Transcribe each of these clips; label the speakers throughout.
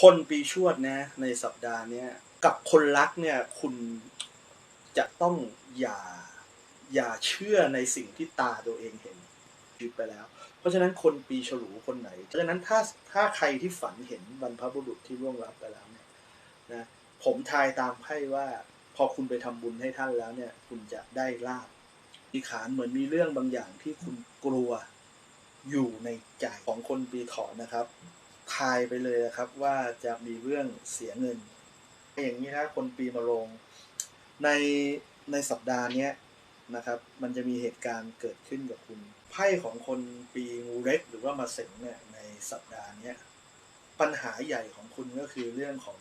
Speaker 1: คนปีชวดนะ ในสัปดาห์เนี้ยกับคนรักเนี่ยคุณจะต้องอย่าอย่าเชื่อในสิ่งที่ตาตัวเองเห็นชีวิตไปแล้ว เพราะฉะนั้นคนปีฉลูคนไหน เพราะฉะนั้นถ้าถ้าใครที่ฝันเห็นบรรพบุรุษที่ล่วงลับไปแล้วเนี่ยนะผมทายตามไพ่ว่า พอคุณไปทำบุญให้ท่านแล้วเนี่ย คุณจะได้ลาบมีขานเหมือนมีเรื่องบางอย่างที่คุณกลัวอยู่ในใจของคนปีถาะนะครับ ทายไปเลยนะครับว่าจะมีเรื่องเสียเงิน อย่างนี้นะคนปีมะโรงในในสัปดาห์นี้นะครับ มันจะมีเหตุการณ์เกิดขึ้นกับคุณไพ่ของคนปีงูเล็กหรือว่ามาเสงเนี่ยในสัปดาห์นี้ปัญหาใหญ่ของคุณก็คือเรื่องของ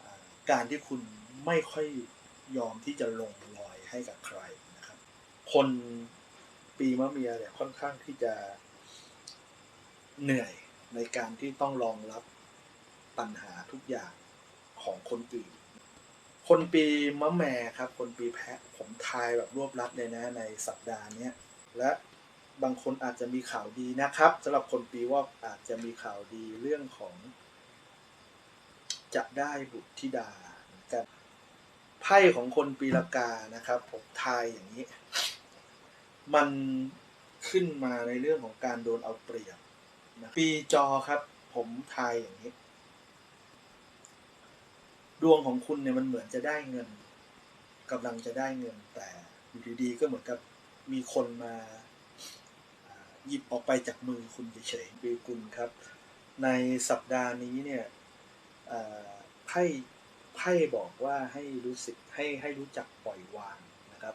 Speaker 1: อการที่คุณไม่ค่อยยอมที่จะลงรอยให้กับใครนะครับ คนปีมะเมียเนี่ยค่อนข้างที่จะเหนื่อย ในการที่ต้องรองรับปัญหาทุกอย่างของคนอื่น คนปีมะแม่ครับ คนปีแพะผมทายแบบรวบลัดเลยนะในสัปดาห์นี้และบางคนอาจจะมีข่าวดีนะครับสำหรับคนปีว่าอาจจะมีข่าวดีเรื่องของ จะได้บุตรธิดากันไพ่ของคนปีละกานะครับ ผมทายอย่างนี้ มันขึ้นมาในเรื่องของการโดนเอาเปรียบ ปีจอครับ ผมทายอย่างนี้ ดวงของคุณเนี่ยมันเหมือนจะได้เงินกำลังจะได้เงิน แต่อยู่ดีๆก็เหมือนกับมีคนมาหยิบออกไปจากมือคุณเฉยๆปีกุลครับ ในสัปดาห์นี้เนี่ยไพ่ไพ่บอกว่าให้รู้สึกให้ให้รู้จักปล่อยวางนะครับ